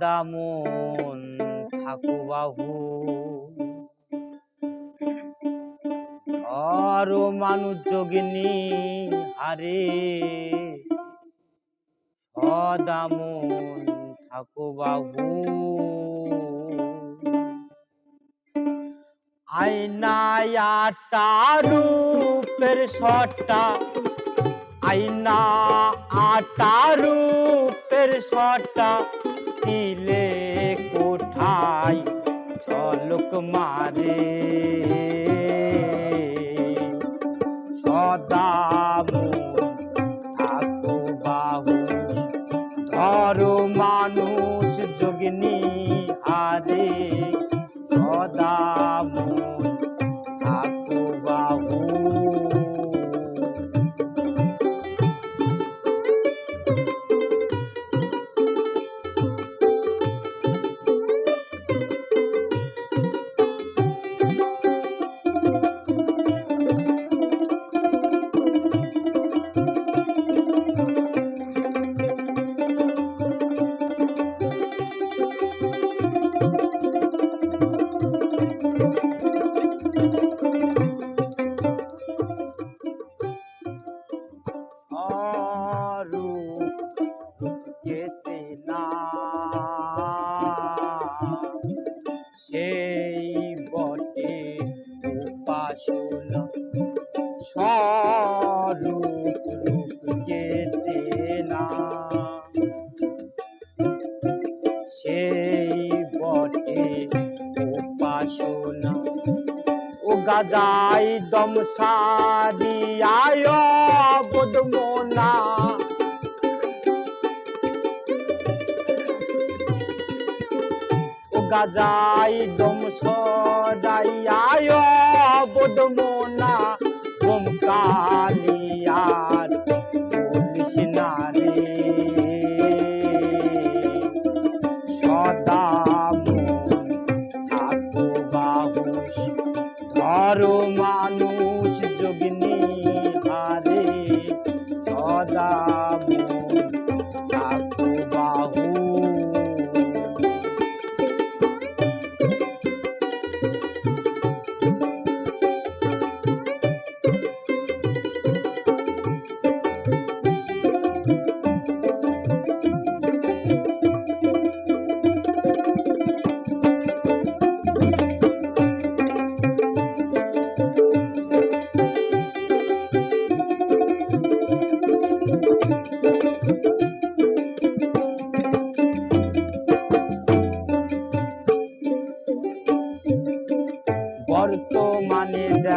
সদামন ঠাকুবাহু আর মানুষ যোগিনী হারে সদামন ঠাকুবাহু আইনায়াটা রূপের সটা আইনা আটা রূপের সটা তিলে কোঠায় ঝলক মারে? উপাসনা স্বরূপ রূপকে চেনা। সেই বটে উপাসনা। ও গাজাই দম সাদিয়ায় বোধমোনা গাজাই দম সদাইয়ায় বোধমোনা ওম কালিয়ার পুলিশ নারে। সদা মন থাকো বাহু ধরো মানুষ যোগিনী হারে। সদা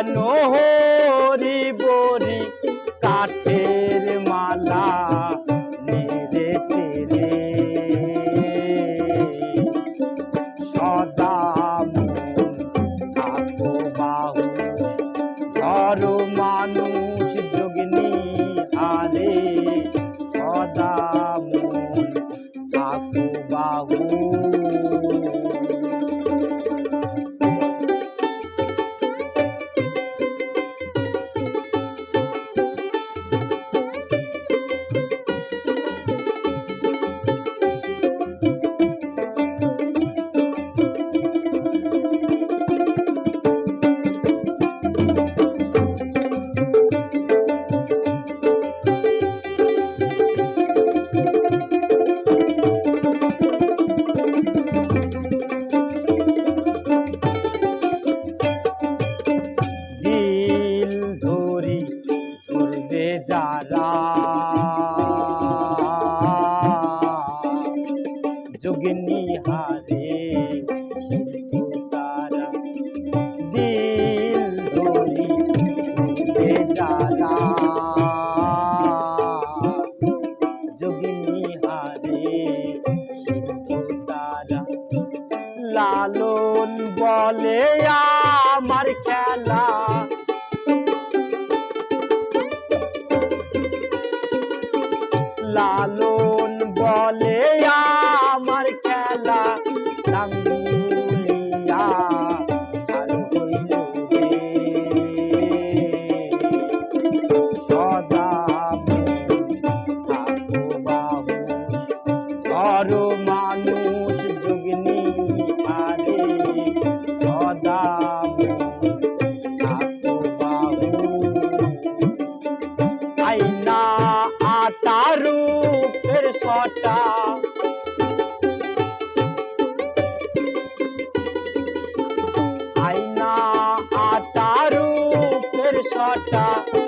কেন হরি বরি কাঠের মালা নেড়ে তেরে সদা থাকো বাহু, ধরো মানুষ যোগিনী আরে সদা থাকো বাহু। যারা যোগিনী হারে তারা দিল ধরি যারা। যোগিনী হারে তারা লালন বলে আমার খেলা ফের